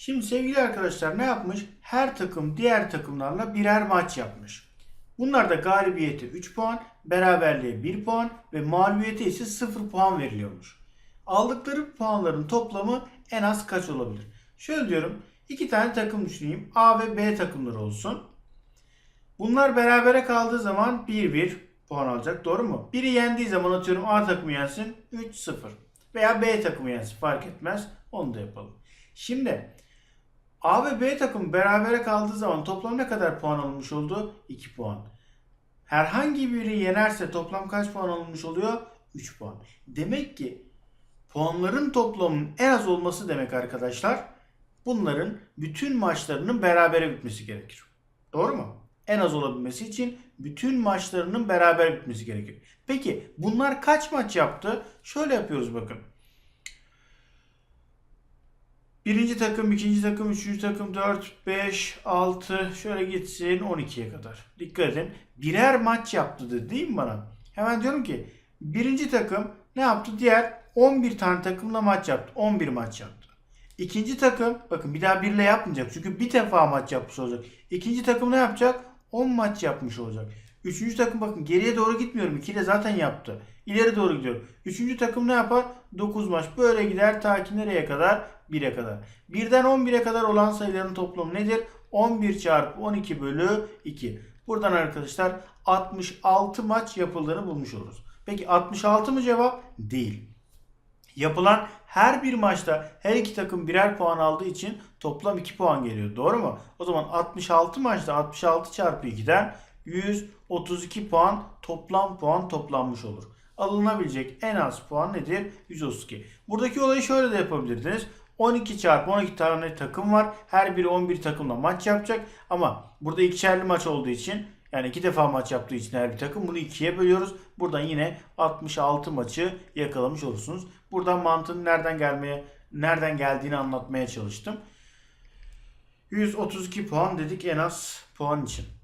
Şimdi sevgili arkadaşlar ne yapmış? Her takım diğer takımlarla birer maç yapmış. Bunlar da galibiyete 3 puan, beraberliğe 1 puan ve mağlubiyete ise 0 puan veriliyormuş. Aldıkları puanların toplamı en az kaç olabilir? Şöyle diyorum. iki tane takım düşüneyim. A ve B takımları olsun. Bunlar berabere kaldığı zaman 1-1 puan alacak. Doğru mu? Biri yendiği zaman atıyorum A takımı yensin 3-0. Veya B takımı yensin fark etmez. Onu da yapalım. Şimdi A ve B takım berabere kaldığı zaman toplam ne kadar puan alınmış oldu? 2 puan. Herhangi biri yenerse toplam kaç puan alınmış oluyor? 3 puan. Demek ki puanların toplamının en az olması demek arkadaşlar. Bunların bütün maçlarının berabere bitmesi gerekir. Doğru mu? En az olabilmesi için bütün maçlarının beraber bitmesi gerekir. Peki bunlar kaç maç yaptı? Şöyle yapıyoruz bakın. Birinci takım, ikinci takım, üçüncü takım, 4, 5, 6 şöyle gitsin 12'ye kadar. Dikkat edin. Birer maç yaptı dedi değil mi bana? Hemen diyorum ki birinci takım ne yaptı? Diğer 11 tane takımla maç yaptı. 11 maç yaptı. İkinci takım bakın bir daha birle yapmayacak. Çünkü bir defa maç yapmış olacak. İkinci takım ne yapacak? 10 maç yapmış olacak. Üçüncü takım bakın geriye doğru gitmiyorum. 2 ile zaten yaptı. İleri doğru gidiyorum. Üçüncü takım ne yapar? 9 maç. Böyle gider ta ki nereye kadar? 1'e kadar. 1'den 11'e kadar olan sayıların toplamı nedir? 11 çarpı 12 bölü 2. Buradan arkadaşlar 66 maç yapıldığını bulmuş oluruz. Peki 66 mı cevap? Değil. Yapılan her bir maçta her iki takım birer puan aldığı için toplam 2 puan geliyor. Doğru mu? O zaman 66 maçta 66 çarpı 2'den 132 puan toplam puan toplanmış olur. Alınabilecek en az puan nedir? 132. Buradaki olayı şöyle de yapabilirdiniz. 12 çarpı 12 tane takım var. Her biri 11 takımla maç yapacak. Ama burada ikişerli maç olduğu için yani iki defa maç yaptığı için her bir takım bunu ikiye bölüyoruz. Buradan yine 66 maçı yakalamış olursunuz. Buradan mantığın nereden gelmeye nereden geldiğini anlatmaya çalıştım. 132 puan dedik en az puan için.